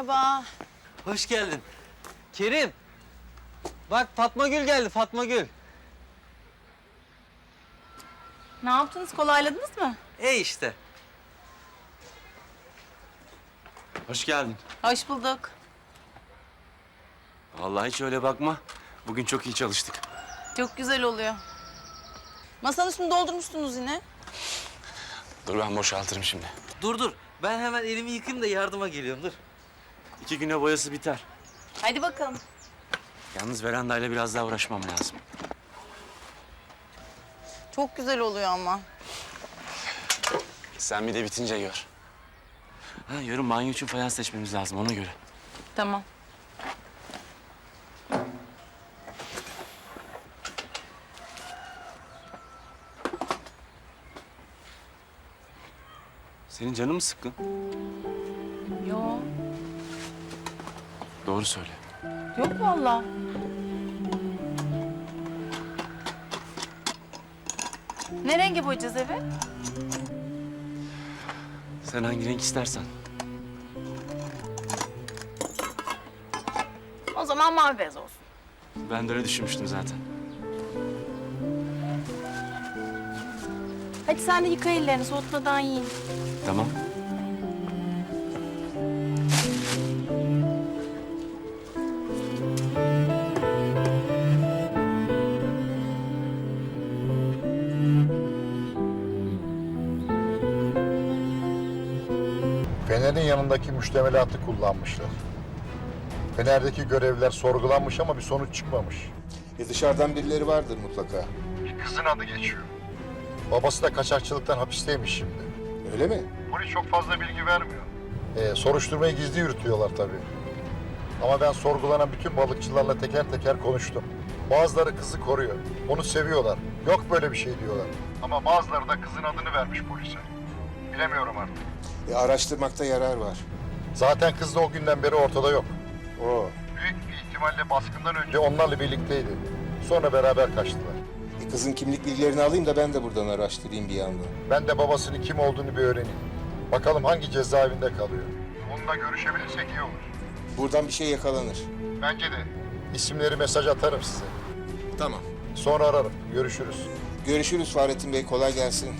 Merhaba. Hoş geldin. Kerim. Bak Fatma Gül geldi Fatma Gül. Ne yaptınız? Kolayladınız mı? E işte. Hoş geldin. Hoş bulduk. Vallahi hiç öyle bakma. Bugün çok iyi çalıştık. Çok güzel oluyor. Masanın üstünü doldurmuşsunuz yine. Dur ben boşaltırım şimdi. Dur dur. Ben hemen elimi yıkayayım da yardıma geliyorum dur. İki güne boyası biter. Hadi bakalım. Yalnız verandayla biraz daha uğraşmam lazım. Çok güzel oluyor ama. Sen bir de bitince gör. Ha, yarın banyo için fayans seçmemiz lazım ona göre. Tamam. Senin canın mı sıkkın? Doğru söyle. Yok vallahi. Ne rengi boyayacağız evi? Sen hangi renk istersen. O zaman mavi beyaz olsun. Ben de öyle düşünmüştüm zaten. Hadi sen de yıka ellerini soğutmadan yiyin. Tamam. Fener'in yanındaki müştemilatı kullanmışlar. Fener'deki görevliler sorgulanmış ama bir sonuç çıkmamış. E dışarıdan birileri vardır mutlaka. Bir kızın adı geçiyor. Babası da kaçakçılıktan hapisteymiş şimdi. Öyle mi? Polis çok fazla bilgi vermiyor. Ee, soruşturmayı gizli yürütüyorlar tabii. Ama ben sorgulanan bütün balıkçılarla teker teker konuştum. Bazıları kızı koruyor. Onu seviyorlar. Yok böyle bir şey diyorlar. Ama bazıları da kızın adını vermiş polise. Bilemiyorum artık. E araştırmakta yarar var. Zaten kız da o günden beri ortada yok. Oo. Büyük bir ihtimalle baskından önce onlarla birlikteydi. Sonra beraber kaçtılar. E kızın kimlik bilgilerini alayım da ben de buradan araştırayım bir yandan. Ben de babasının kim olduğunu bir öğreneyim. Bakalım hangi cezaevinde kalıyor. Onunla görüşebilirsek iyi olur. Buradan bir şey yakalanır. Bence de. İsimleri mesaj atarım size. Tamam. Sonra ararım. Görüşürüz. Görüşürüz Fahrettin Bey. Kolay gelsin.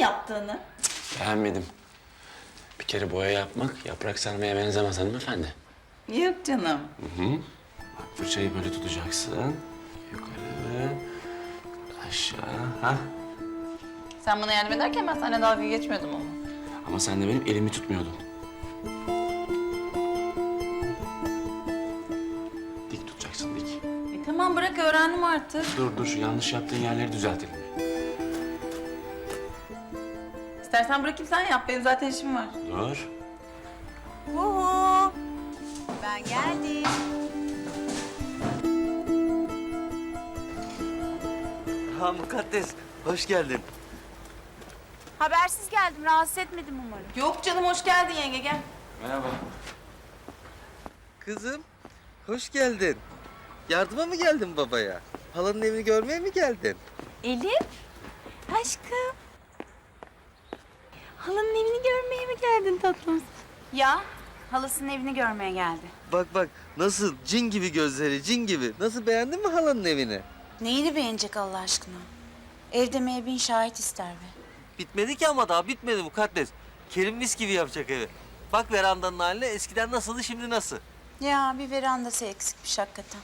Yaptığını? Beğenmedim. Bir kere boya yapmak yaprak sarmaya benzemez hanımefendi. Yok canım. Bak fırçayı böyle tutacaksın. Yukarı, aşağı. Ha? Sen bana yardım ederken ben seninle dalga geçmiyordum ama. Ama sen de benim elimi tutmuyordun. Dik tutacaksın dik. E tamam bırak öğrendim artık. Dur dur şu yanlış yaptığın yerleri düzeltelim. İstersen bırakayım sen yap. Benim zaten işim var. Dur. Uhu. Ben geldim. Ha mukaddes. Hoş geldin. Habersiz geldim. Rahatsız etmedim umarım. Yok canım hoş geldin yenge gel. Merhaba. Kızım. Hoş geldin. Yardıma mı geldin babaya? Halanın evini görmeye mi geldin? Elif. Aşkım. Halanın evini görmeye mi geldin tatlım? Ya halasının evini görmeye geldi. Bak bak nasıl cin gibi gözleri cin gibi. Nasıl beğendin mi halanın evini? Neyini beğenecek Allah aşkına? Evde bin şahit ister be. Bitmedi ki ama daha bitmedi mukaddes. Kerim mis gibi yapacak evi. Bak verandanın haline eskiden nasıldı şimdi nasıl? Ya bir verandası eksikmiş hakikaten.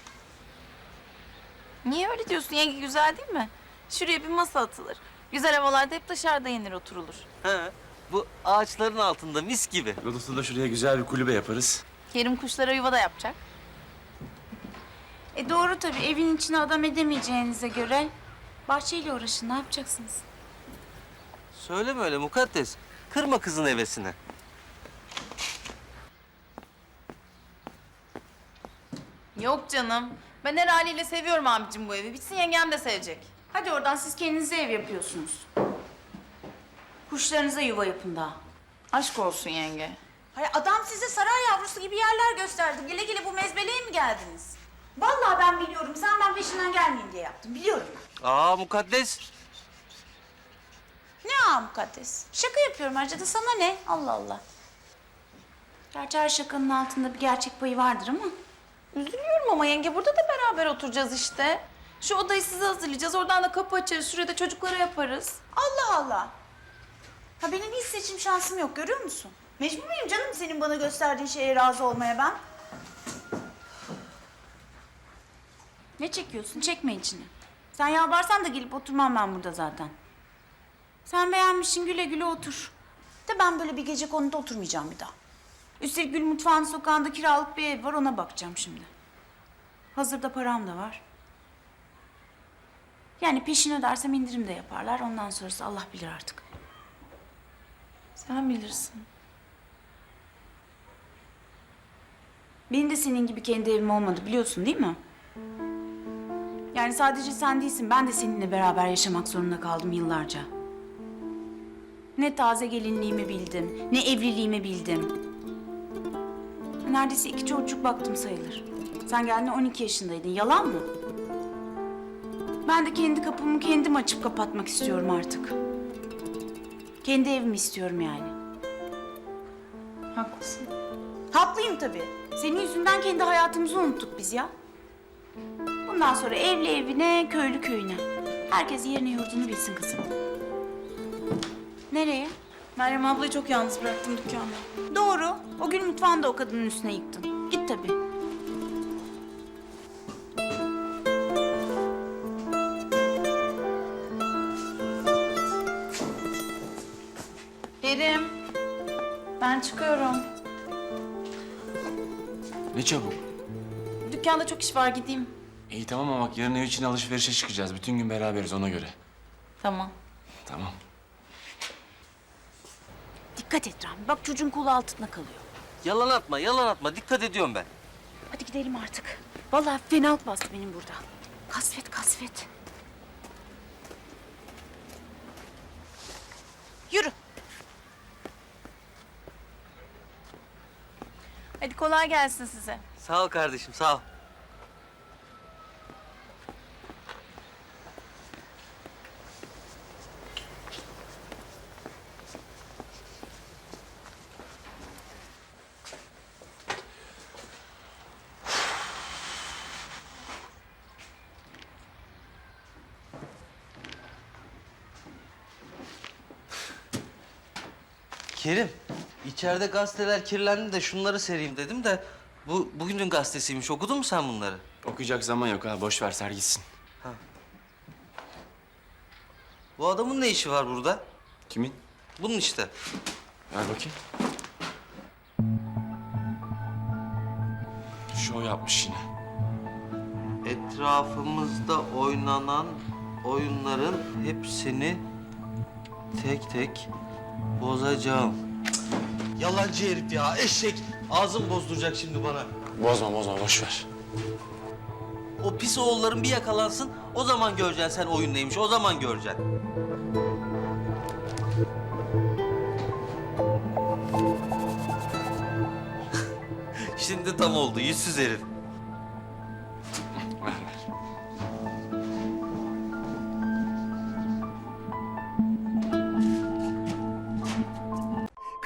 Niye öyle diyorsun yenge güzel değil mi? Şuraya bir masa atılır. Güzel havalarda hep dışarıda yenir oturulur. He. Bu ağaçların altında mis gibi. Da şuraya güzel bir kulübe yaparız. Kerim kuşlara yuva da yapacak. E doğru tabii evin içine adam edemeyeceğinize göre. Bahçeyle uğraşın ne yapacaksınız? Söyleme öyle mukaddes. Kırma kızın hevesini. Yok canım. Ben her haliyle seviyorum abicim bu evi. Bitsin yengem de sevecek. Hadi oradan siz kendinize ev yapıyorsunuz. Kuşlarınıza yuva yapın daha. Aşk olsun yenge. Hayır adam size saray yavrusu gibi yerler gösterdi. Gele gele bu mezbeleye mi geldiniz? Vallahi ben biliyorum. Sen ben peşinden gelmeyeyim diye yaptım. Biliyorum ben. Aa mukaddes. Ne ağam mukaddes? Şaka yapıyorum ayrıca sana ne? Allah Allah. Gerçi her şakanın altında bir gerçek payı vardır ama. Üzülüyorum ama yenge burada da beraber oturacağız işte. Şu odayı size hazırlayacağız. Oradan da kapı açarız. Şurada çocuklara yaparız. Allah Allah. Ha benim hiç seçim şansım yok görüyor musun? Mecbur muyum canım senin bana gösterdiğin şeye razı olmaya ben? Ne çekiyorsun? Çekme içini. Sen yalvarsan da gelip oturmam ben burada zaten. Sen beğenmişsin güle güle otur. De ben böyle bir gece konuda oturmayacağım bir daha. Üstelik Gül Mutfağı'nın sokağında kiralık bir ev var ona bakacağım şimdi. Hazırda param da var. Yani peşin ödersem indirim de yaparlar. Ondan sonrası Allah bilir artık. Sen bilirsin. Benim de senin gibi kendi evim olmadı biliyorsun değil mi? Yani sadece sen değilsin. Ben de seninle beraber yaşamak zorunda kaldım yıllarca. Ne taze gelinliğimi bildim, ne evliliğimi bildim. Neredeyse iki çocuk baktım sayılır. Sen geldiğinde 12 yaşındaydın. Yalan mı? Ben de kendi kapımı kendim açıp kapatmak istiyorum artık. Kendi evimi istiyorum yani. Haklısın. Haklıyım tabii. Senin yüzünden kendi hayatımızı unuttuk biz ya. Bundan sonra evli evine, köylü köyüne. Herkes yerine yurdunu bilsin kızım. Nereye? Meryem ablayı çok yalnız bıraktım dükkanda. Doğru. O gün mutfağını da o kadının üstüne yıktın. Git tabii. Kerim. Ben çıkıyorum. Ne çabuk. Dükkanda çok iş var gideyim. İyi tamam ama bak yarın ev için alışverişe çıkacağız. Bütün gün beraberiz ona göre. Tamam. Tamam. Dikkat et Rami. Bak çocuğun kolu altında kalıyor. Yalan atma, yalan atma. Dikkat ediyorum ben. Hadi gidelim artık. Vallahi fenalık bastı benim burada. Kasvet kasvet. Yürü. Kolay gelsin size. Sağ ol kardeşim, sağ ol. Kerim, içeride gazeteler kirlendi de şunları sereyim dedim de bu bugünün gazetesiymiş. Okudun mu sen bunları? Okuyacak zaman yok ha. Boş ver ser gitsin. Bu adamın ne işi var burada? Kimin? Bunun işte. Ver bakayım. Şov yapmış yine. Etrafımızda oynanan oyunların hepsini tek tek bozacağım. Yalancı herif ya, eşek. Ağzım bozduracak şimdi bana. Bozma bozma boş ver. O pis oğulların bir yakalansın, o zaman göreceksin sen oyun neymiş, o zaman göreceksin. Şimdi tam oldu, yüzsüz herif.